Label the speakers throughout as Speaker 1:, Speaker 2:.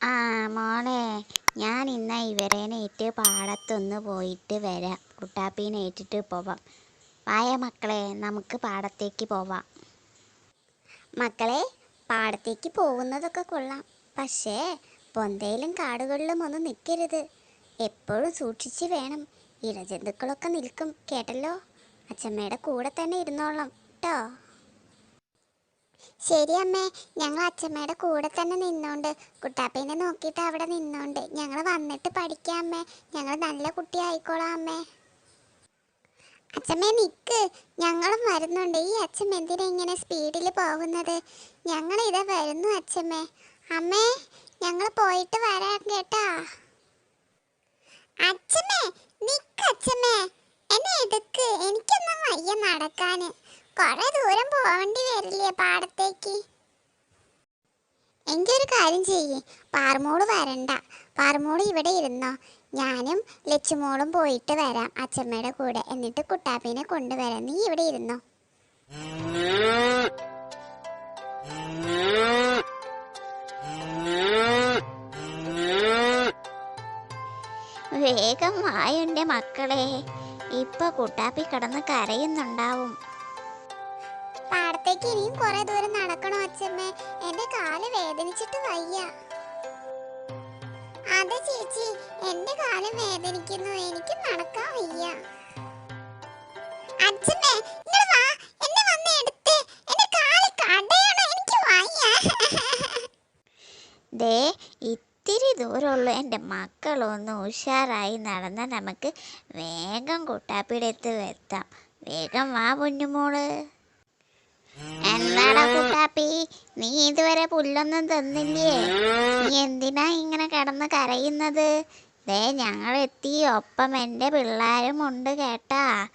Speaker 1: ആ മോളെ ഞാൻ ഇന്ന് ഇവരേനേറ്റ് പാടത്തൊന്ന് പോയിട്ട് വരാം. കുട്ടാപ്പീനെ ഏറ്റിട്ട് പോവാം. വായ മക്കളെ നമുക്ക് പാടത്തേക്ക് പോവാം. മക്കളെ പാടത്തേക്ക് പോകുന്നതൊക്കെ കൊള്ളാം. പക്ഷേ പൊന്തയിലും കാടുകളിലും ഒന്നും നിൽക്കരുത് എപ്പോഴും സൂക്ഷിച്ച് വേണം. ഇഴജന്തുക്കളൊക്കെ നിൽക്കും കേട്ടല്ലോ? അച്ഛമ്മയുടെ കൂടെ തന്നെ ഇരുന്നോളാം കേട്ടോ? ശരി അമ്മേ ഞങ്ങൾ അച്ഛമ്മയുടെ കൂടെ തന്നെ നിന്നോണ്ട്. കുട്ടാപ്പീനെ നോക്കിയിട്ട് അവിടെ നിന്നോണ്ട്. ഞങ്ങൾ വന്നിട്ട് പഠിക്കാം അമ്മേ. ഞങ്ങൾ നല്ല കുട്ടി ആയിക്കോളാം അമ്മേ. അച്ഛമ്മേ നിക്ക്. ഞങ്ങളും വരുന്നുണ്ട്. ഈ അച്ഛമ്മ എന്തിനാ ഇങ്ങനെ സ്പീഡിൽ പോകുന്നത്? ഞങ്ങൾ ഇതാ വരുന്നു അച്ഛമ്മേ. അമ്മേ ഞങ്ങൾ പോയിട്ട് വരാം കേട്ടാ. അച്ഛമ്മേ നിക്ക് അച്ഛമ്മേ. എന്നെ എടുക്ക്. എനിക്കൊന്നും വയ്യ നടക്കാന്. കുറെ ദൂരം പോവേണ്ടി വരില്ലേ പാടത്തേക്ക്? എങ്കിൽ ഒരു കാര്യം ചെയ്യേ. പാർമോൾ വരണ്ട. പാർമോൾ ഇവിടെ ഇരുന്നോ. ഞാനും ലച്ചുമോളും പോയിട്ട് വരാം അച്ഛമ്മയുടെ കൂടെ. എന്നിട്ട് കുട്ടാപ്പീനെ കൊണ്ടുവരാം. നീ ഇവിടെ ഇരുന്നോ. വേഗം വായുണ്ട് മക്കളെ. ഇപ്പൊ കുട്ടാപ്പി കിടന്ന് കരയുന്നുണ്ടാവും. പാടത്തേക്ക് ഇനിയും കുറെ ദൂരം നടക്കണോ അച്ഛമ്മേ? എന്റെ കാൽ വേദനിച്ചിട്ട് വയ്യ. അതെ ചേച്ചി. എന്റെ കാലം വേദനിക്കുന്നു. എനിക്ക് നടക്കാൻ വയ്യ. അച്ഛമ്മേ എനിക്ക് ഇത്തിരി ദൂരമുള്ള. എന്റെ മക്കളൊന്ന് ഉഷാറായി നടന്ന നമുക്ക് വേഗം കുട്ടാപ്പിടത്ത് എത്താം. വേഗം വാ പൊന്നുമോൾ. എന്താടാ കുട്ടാപ്പി? നീ ഇതുവരെ പുല്ലൊന്നും തന്നില്ലേ? നീ എന്തിനാ ഇങ്ങനെ കിടന്ന് കരയുന്നത്? ദേ ഞങ്ങൾ എത്തി. ഒപ്പം എന്റെ പിള്ളേരും ഉണ്ട് കേട്ടാ.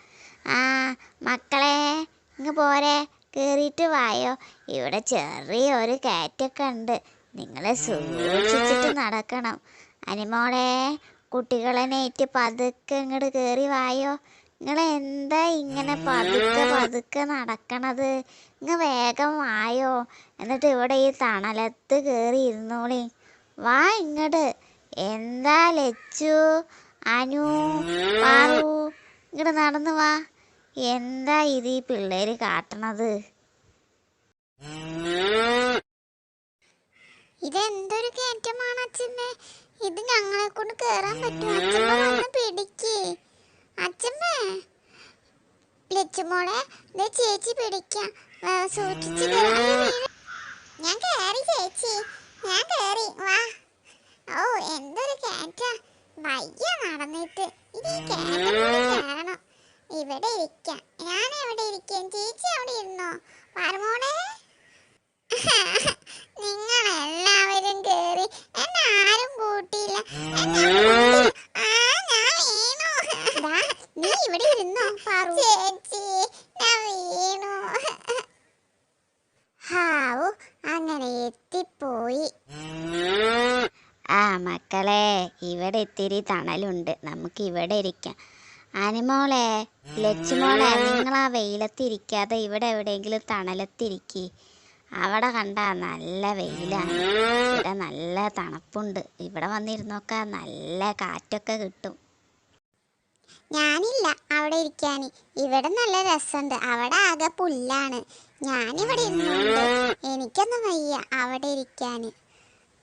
Speaker 1: ആ മക്കളെ ഇങ്ങ് പോരെ. കയറിയിട്ട് വായോ. ഇവിടെ ചെറിയ ഒരു കാറ്റൊക്കെ ഉണ്ട്. നിങ്ങളെ സൂക്ഷിച്ചിട്ട് നടക്കണം. അനിമോളെ കുട്ടികളെ നേറ്റ് പതുക്കെ ഇങ്ങോട്ട് കയറി വായോ. നിങ്ങൾ എന്താ ഇങ്ങനെ പതുക്കെ പതുക്കെ നടക്കണത്? നിങ്ങൾ വേഗം വായോ. എന്നിട്ട് ഇവിടെ ഈ തണലത്ത് കയറി ഇരുന്നോളി. വാ ഇങ്ങട്. എന്താ ലച്ചു? അനു? പാറു? ഇങ്ങട് നടന്നു വാ. എന്താ ഇത് ഈ പിള്ളേര് കാട്ടണത്? ഇതെന്തൊരു കയറ്റമാണ് അച്ഛമ്മേ? ഇത് ഞങ്ങളെ കൊണ്ട് കേറാൻ പറ്റും അച്ഛമ്മ പിടിക്ക്. അച്ഛമ്മേ. ലച്ചുമോളെ ദേ ചേച്ചി പിടിക്കാം. സൂക്ഷിച്ച് ഞാൻ കേറി ചേച്ചി ഞാൻ കേറി. വാ. ഓ എന്തൊരു കയറ്റ വയ്യ നടന്നിട്ട്. ഇനി ഈ കയറ്റം ഇവിടെ ഇരിക്കാം. ഞാൻ എവിടെ ഇരിക്കാം? ചേച്ചി അവിടെ ഇരുന്നോ? പാറമോളെ നിങ്ങൾ എല്ലാവരും കേറി എന്നെ ആരും കൂട്ടിയില്ല എന്നെ കൂട്ടി- ആ, ഞാൻ വീണു. ദാ, നീ ഇവിടെ ഇരുന്നോ പാറു ചേച്ചി ഞാൻ വീണു ഹാവു അങ്ങനെ എത്തിപ്പോയി ആ മക്കളെ ഇവിടെ ഇത്തിരി തണലുണ്ട്. നമുക്ക് ഇവിടെ ഇരിക്കാം. ആനിമോളെ ലച്ചുമോളെ നിങ്ങൾ ആ വെയിലത്തിരിക്കാതെ ഇവിടെ എവിടെയെങ്കിലും തണലത്തിരിക്കി അവിടെ കണ്ട നല്ല വെയിലാണ് ഇവിടെ നല്ല തണുപ്പുണ്ട്. ഇവിടെ വന്നിരുന്നൊക്കെ നല്ല കാറ്റൊക്കെ കിട്ടും. ഞാനില്ല അവിടെ ഇരിക്കാൻ ഇവിടെ നല്ല രസമുണ്ട്. അവിടെ ആകെ പുല്ലാണ്. ഞാനിവിടെ ഇരുന്നു എനിക്കൊന്നും വയ്യ അവിടെ ഇരിക്കാൻ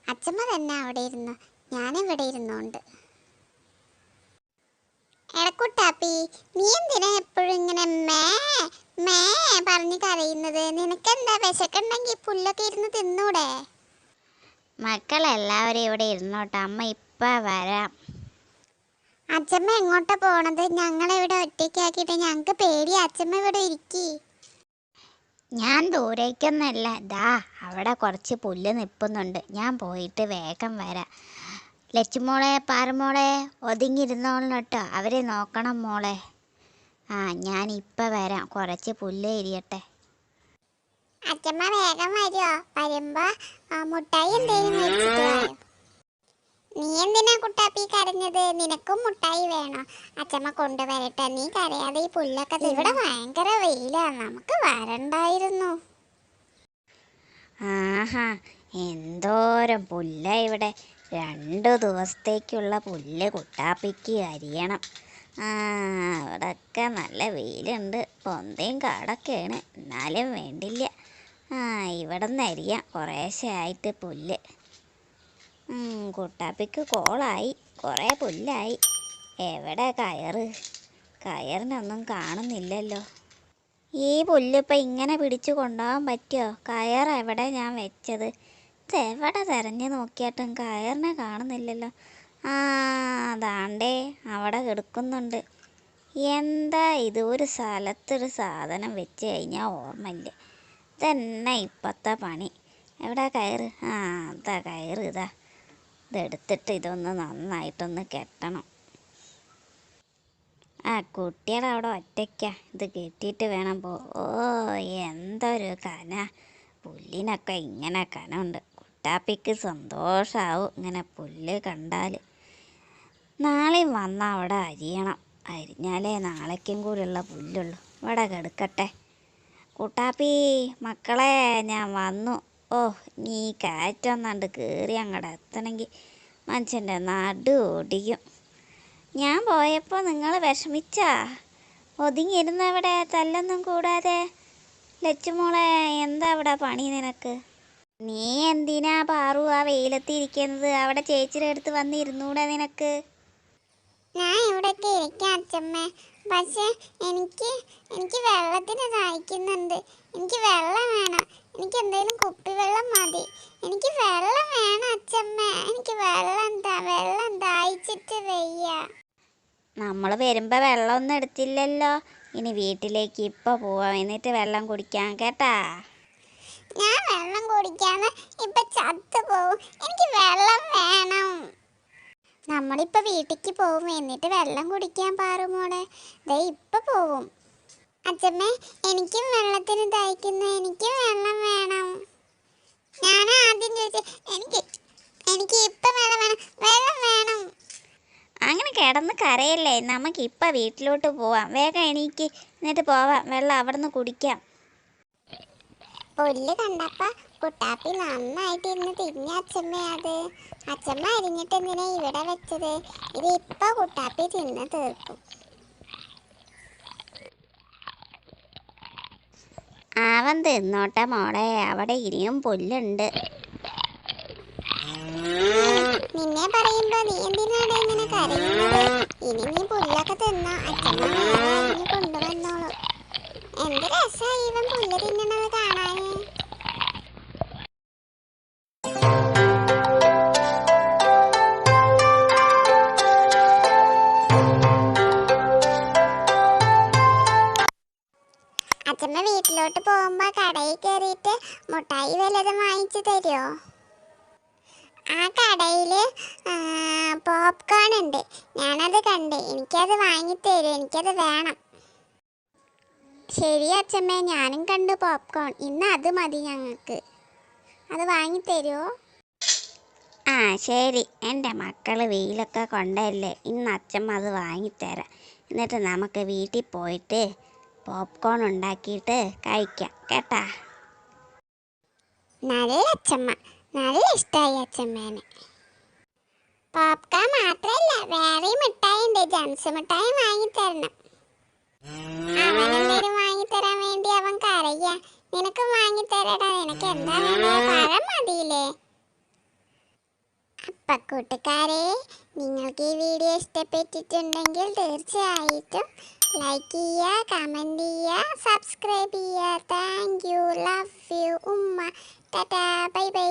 Speaker 1: അച്ഛമ്മ തന്നെ അവിടെ ഇരുന്നു. ഞാനിവിടെ ഇരുന്നോണ്ട്. എടക്കുട്ടാപ്പി നീ എന്തിനാ എപ്പോഴും ഇങ്ങനെ മേ മേ പറഞ്ഞ് കരയുന്നത്? നിനക്കെന്താ വിശക്കുണ്ടെങ്കിൽ പുല്ലൊക്കെ ഇരുന്ന് തിന്നൂടെ? മക്കളെല്ലാവരും ഇവിടെ ഇരുന്നോട്ടെ. അമ്മ ഇപ്പ വരാം. അച്ഛമ്മ എങ്ങോട്ടാ പോണത്? ഞങ്ങളിവിടെ ഒറ്റയ്ക്കാക്കിയിട്ട് ഞങ്ങൾക്ക് പേടി അച്ഛമ്മ ഇവിടെ ഇരിക്കി. ഞാൻ ദൂരേക്കൊന്നല്ല ദാ അവിടെ കുറച്ച് പുല്ല് നിൽപ്പുന്നുണ്ട് ഞാൻ പോയിട്ട് വേഗം വരാം. ലച്ചുമോളെ പാറമോളെ ഒതുങ്ങിയിരുന്നോളണം കേട്ടോ അവരെ നോക്കണം മോളെ. ആ ഞാൻ ഇപ്പം വരാം. കുറച്ച് പുല്ല് എരിയട്ടെ. അച്ഛമ്മ വേഗം വരുമോ വരുമ്പോ മുട്ടായി എന്തേലും മേടിച്ചിട്ട് നീ എന്തിനാ കുട്ടാപ്പി കരഞ്ഞത്? നിനക്കും മുട്ടായി വേണോ. അച്ഛമ്മ കൊണ്ടുവരട്ടെ. നീ കരയാതെ ഈ പുല്ലൊക്കെ. ഇവിടെ ഭയങ്കര വെയിലാണ് നമുക്ക് വരണ്ടായിരുന്നു. ആഹാ
Speaker 2: എന്തോരം പുല്ല ഇവിടെ. രണ്ടു ദിവസത്തേക്കുള്ള പുല്ല് കുട്ടാപ്പിക്ക് അരിയണം. ആ ഇവിടൊക്കെ നല്ല വെയിലുണ്ട്. പൊന്തയും കാടൊക്കെയാണ്. എന്നാലും വേണ്ടില്ല. ആ ഇവിടെ നിന്ന് അരിയാം. കുറേശ്ശെ പുല്ല്. കുട്ടാപ്പിക്ക് കോളായി. കുറേ പുല്ലായി. എവിടെ കയറ്? കയറിനൊന്നും കാണുന്നില്ലല്ലോ. ഈ പുല്ലിപ്പോൾ ഇങ്ങനെ പിടിച്ചു കൊണ്ടുപോകാൻ പറ്റുമോ? കയർ എവിടെ ഞാൻ വെച്ചത്? എവിടെ തിരഞ്ഞു നോക്കിയിട്ടും? കയറിനെ കാണുന്നില്ലല്ലോ. ആ അതാണ്ടേ. അവിടെ കിടക്കുന്നുണ്ട്. എന്താ ഇത്? ഒരു സ്ഥലത്തൊരു സാധനം വെച്ച് കഴിഞ്ഞാൽ ഓർമ്മയില്ല. ഇതന്നെ ഇപ്പോഴത്തെ പണി? എവിടെ കയറ്? ആ അതാ കയറ് ഇതാ. ഇതെടുത്തിട്ട് ഇതൊന്ന് നന്നായിട്ടൊന്ന് കെട്ടണം. ആ കുട്ടികൾ അവിടെ ഒറ്റയ്ക്ക. ഇത് കെട്ടിയിട്ട് വേണം പോ ഓ എന്തൊരു കന. പുല്ലിനൊക്കെ ഇങ്ങനെ കനമുണ്ട്. കുട്ടാപ്പിക്ക് സന്തോഷാവും. ഇങ്ങനെ പുല്ല് കണ്ടാൽ നാളെയും വന്നാൽ അവിടെ അരിയണം. അരിഞ്ഞാലേ നാളേക്കും കൂടിയുള്ള പുല്ലുള്ളൂ. ഇവിടെ കെടുക്കട്ടെ. കുട്ടാപ്പി മക്കളെ ഞാൻ വന്നു. ഓ നീ കാറ്റൊന്നാണ്ട് കയറി അങ്ങോട്ട് എത്തണമെങ്കിൽ മനുഷ്യന്റെ നടു ഓടിക്കും ഞാൻ പോയപ്പോൾ നിങ്ങൾ വിഷമിച്ചാ? ഒതുങ്ങിയിരുന്നവിടെ തല്ലൊന്നും കൂടാതെ. ലച്ചുമോളെ എന്താ അവിടെ പണി നിനക്ക്? നീ എന്തിനാ പാറു ആ വെയിലത്തിരിക്കുന്നത് അവിടെ ചേച്ചിയുടെ അടുത്ത് വന്നിരുന്നൂടെ നിനക്ക്?
Speaker 1: ഞാൻ ഇവിടെയൊക്കെ ഇരിക്കാം അച്ഛമ്മ പക്ഷെ എനിക്ക് എനിക്ക് വെള്ളത്തിന് സഹായിക്കുന്നുണ്ട്. എനിക്ക് വെള്ളം വേണം. എനിക്ക് എന്തെങ്കിലും കുപ്പി വെള്ളം മതി. എനിക്ക് വെള്ളം വേണം അച്ഛമ്മ എനിക്ക് വെള്ളം താ വെള്ളം ദാഹിച്ചിട്ട് വയ്യ.
Speaker 2: നമ്മൾ വരുമ്പോൾ വെള്ളമൊന്നും എടുത്തില്ലല്ലോ. ഇനി വീട്ടിലേക്ക് ഇപ്പോൾ പോവാം. എന്നിട്ട് വെള്ളം കുടിക്കാം കേട്ടാ?
Speaker 1: ഞാൻ കുടിക്കാതെ ഇപ്പൊ ചത്തു പോവും. എനിക്ക് വെള്ളം വേണം. നമ്മളിപ്പോ വീട്ടിക്ക് പോവും. എന്നിട്ട് വെള്ളം കുടിക്കാൻ പാറുമോളെ ദേ ഇപ്പൊ പോവും. അച്ഛമ്മേ എനിക്കും വെള്ളത്തിന് ദഹിക്കുന്നു. എനിക്കും വെള്ളം വേണം. ഞാൻ ആദ്യം ചോദിച്ചു എനിക്ക് എനിക്ക് ഇപ്പൊ വെള്ളം വേണം. വെള്ളം വേണം.
Speaker 2: അങ്ങനെ കിടന്ന് കരയല്ലേ? നമുക്ക് ഇപ്പം വീട്ടിലോട്ട് പോവാം. വേഗം എണീക്ക്. എന്നിട്ട് പോവാം. വെള്ളം അവിടെ നിന്ന് കുടിക്കാം.
Speaker 1: പുല്ല് കണ്ടപ്പ കുട്ടാപ്പി നന്നായിട്ട് ഇരുന്ന് തിരിഞ്ഞ അച്ഛമ്മ അത്. അച്ഛമ്മ അരിഞ്ഞിട്ട് എന്തിനാ ഇവിടെ വെച്ചത്? ഇത് ഇപ്പൊ കുട്ടാപ്പി തിന്ന് തീർക്കും.
Speaker 2: അവൻ തിന്നോട്ടെ മോളെ. അവിടെ ഇനിയും പുല്ലുണ്ട്.
Speaker 1: നിന്നെ പറയുമ്പോ നീ എന്തിനാണ് ഇങ്ങനെ കരയുന്നത്? ഇനി നീ പുല്ലൊക്കെ അച്ഛമ്മ വീട്ടിലോട്ട് പോകുമ്പോ കടയിൽ കയറിയിട്ട് മുട്ടായി വല്ലതും വാങ്ങിച്ചു തരുമോ ആ കടയിൽ പോപ്കോൺ ഉണ്ട്. ഞാനത് കണ്ട്. എനിക്കത് വാങ്ങിത്തരും എനിക്കത് വേണം. ശരി അച്ഛമ്മേ. ഞാനും കണ്ടു പോപ്കോൺ ഇന്ന് അത് മതി ഞങ്ങൾക്ക്. അത് വാങ്ങിത്തരുമോ
Speaker 2: ആ ശരി. എന്റെ മക്കൾ വെയിലൊക്കെ കൊണ്ടല്ലേ. ഇന്ന് അച്ഛമ്മ അത് വാങ്ങിത്തരാം എന്നിട്ട് നമുക്ക് വീട്ടിൽ പോയിട്ട് പോപ്കോൺ ഉണ്ടാക്കിയിട്ട് കഴിക്കാം കേട്ടാ?
Speaker 1: നല്ല അച്ഛമ്മ നല്ല ഇഷ്ടമായി അച്ഛമ്മേനെ പോപ്കോൺ മാത്രമല്ല വേറെ മിഠായി ഉണ്ട് ജംസ് മിഠായി വാങ്ങിത്തരണം. അവനെന്തേലും വാങ്ങിത്തരാൻ വേണ്ടി അവൻ കരയ്യ നിനക്ക് വാങ്ങിത്തരടാ നിനക്ക് എന്താ വേണ്ടത് പഴം മതിയില്ലേ? അപ്പ കൂട്ടുകാരെ നിങ്ങൾക്ക് ഈ വീഡിയോ ഇഷ്ടപ്പെട്ടിട്ടുണ്ടെങ്കിൽ തീർച്ചയായിട്ടും ലൈക്ക് ചെയ്യുക കമന്റ് ചെയ്യുക സബ്സ്ക്രൈബ് ചെയ്യുക. താങ്ക് യു ലവ് യു ഉമ്മ. Tata bye bye